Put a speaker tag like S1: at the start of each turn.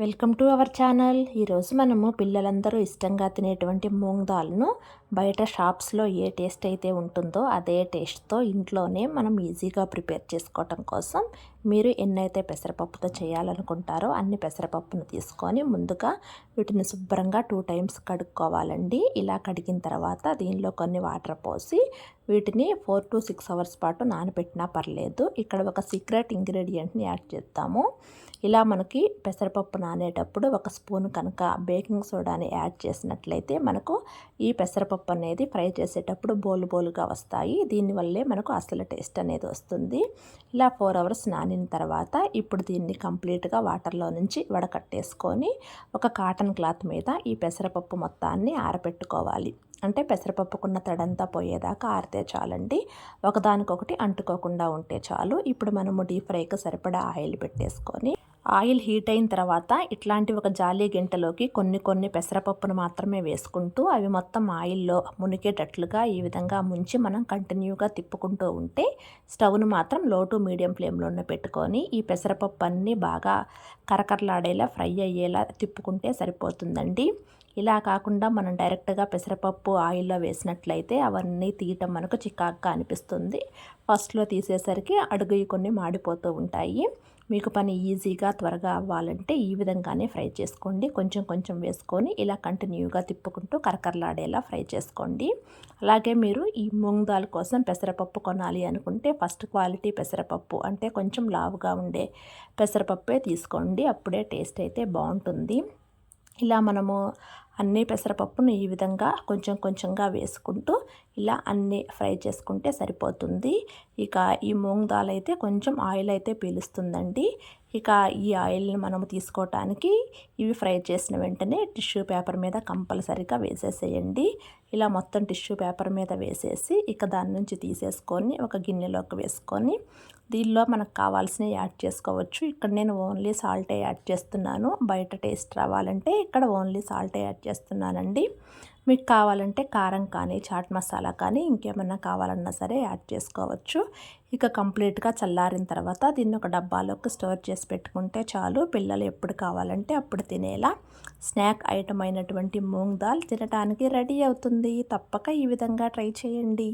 S1: Welcome to our channel. ఈరోజు మనము పిల్లలందరూ ఇష్టంగా తినేటువంటి మూంగ్ దాల్ను బయట షాప్స్లో ఏ టేస్ట్ అయితే ఉంటుందో అదే టేస్ట్తో ఇంట్లోనే మనం ఈజీగా ప్రిపేర్ చేసుకోవటం కోసం మీరు ఎన్నైతే పెసరపప్పుతో చేయాలనుకుంటారో అన్ని పెసరపప్పును తీసుకొని ముందుగా వీటిని శుభ్రంగా టూ టైమ్స్ కడుక్కోవాలండి. ఇలా కడిగిన తర్వాత దీనిలో కొన్ని వాటర్ పోసి వీటిని ఫోర్ టు సిక్స్ అవర్స్ పాటు నానబెట్టినా పర్లేదు. ఇక్కడ ఒక సీక్రెట్ ఇంగ్రీడియంట్ని యాడ్ చేస్తాము ఇలా మనకి పెసరపప్పు నానేటప్పుడు ఒక స్పూన్ కనుక బేకింగ్ సోడాని యాడ్ చేసినట్లయితే మనకు ఈ పెసరపప్పు అనేది ఫ్రై చేసేటప్పుడు బోలు బోలుగా వస్తాయి. దీనివల్లే మనకు అసలు టేస్ట్ అనేది వస్తుంది. ఇలా ఫోర్ అవర్స్ నానిన తర్వాత ఇప్పుడు దీన్ని కంప్లీట్గా వాటర్లో నుంచి వడకట్టేసుకొని ఒక కాటన్ క్లాత్ మీద ఈ పెసరపప్పు మొత్తాన్ని ఆరబెట్టుకోవాలి. అంటే పెసరపప్పుకున్న తడంతా పోయేదాకా ఆరితే చాలండి. ఒకదానికొకటి అంటుకోకుండా ఉంటే చాలు. ఇప్పుడు మనము డీప్ ఫ్రైకి సరిపడా ఆయిల్ పెట్టేసుకొని ఆయిల్ హీట్ అయిన తర్వాత ఇట్లాంటి ఒక జాలి గింటలోకి కొన్ని కొన్ని పెసరపప్పును మాత్రమే వేసుకుంటూ అవి మొత్తం ఆయిల్లో మునిగేటట్లుగా ఈ విధంగా ముంచి మనం కంటిన్యూగా తిప్పుకుంటూ ఉంటే స్టవ్ను మాత్రం లో టు మీడియం ఫ్లేమ్లోనే పెట్టుకొని ఈ పెసరపప్పు అన్నీ బాగా కరకరలాడేలా ఫ్రై అయ్యేలా తిప్పుకుంటే సరిపోతుందండి. ఇలా కాకుండా మనం డైరెక్ట్గా పెసరపప్పు ఆయిల్లో వేసినట్లయితే అవన్నీ తీయటం మనకు చికాగ్గా అనిపిస్తుంది. ఫస్ట్లో తీసేసరికి అడుగు కొన్ని మాడిపోతూ ఉంటాయి. మీకు పని ఈజీగా త్వరగా అవ్వాలంటే ఈ విధంగానే ఫ్రై చేసుకోండి. కొంచెం కొంచెం వేసుకొని ఇలా కంటిన్యూగా తిప్పుకుంటూ కరకరలాడేలా ఫ్రై చేసుకోండి. అలాగే మీరు ఈ మూంగ్ దాల్ కోసం పెసరపప్పు కొనాలి అనుకుంటే ఫస్ట్ క్వాలిటీ పెసరపప్పు అంటే కొంచెం లావుగా ఉండే పెసరపప్పే తీసుకోండి. అప్పుడే టేస్ట్ అయితే బాగుంటుంది. ఇలా మనము అన్ని పెసరపప్పును ఈ విధంగా కొంచెం కొంచెంగా వేసుకుంటూ ఇలా అన్నీ ఫ్రై చేసుకుంటే సరిపోతుంది. ఇక ఈ మూంగ్ దాల్ అయితే కొంచెం ఆయిల్ అయితే పీలుస్తుందండి. ఇక ఈ ఆయిల్ని మనము తీసుకోవటానికి ఇవి ఫ్రై చేసిన వెంటనే టిష్యూ పేపర్ మీద కంపల్సరిగా వేసేసేయండి. ఇలా మొత్తం టిష్యూ పేపర్ మీద వేసేసి ఇక దాని నుంచి తీసేసుకొని ఒక గిన్నెలోకి వేసుకొని దీనిలో మనకు కావాల్సినవి యాడ్ చేసుకోవచ్చు. ఇక్కడ నేను ఓన్లీ సాల్టే యాడ్ చేస్తున్నాను. బయట టేస్ట్ రావాలంటే ఇక్కడ ఓన్లీ సాల్టే యాడ్ చేస్తున్నానండి. మీకు కావాలంటే కారం కానీ చాట్ మసాలా కానీ ఇంకేమన్నా కావాలన్నా సరే యాడ్ చేసుకోవచ్చు. ఇక కంప్లీట్గా చల్లారిన తర్వాత దీన్ని ఒక డబ్బాలోకి స్టోర్ చేసి పెట్టుకుంటే చాలు. పిల్లలు ఎప్పుడు కావాలంటే అప్పుడు తినేలా. స్నాక్ ఐటమ్ అయినటువంటి మూంగ్ దాల్ తినడానికి రెడీ అవుతుంది. తప్పక ఈ విధంగా ట్రై చేయండి.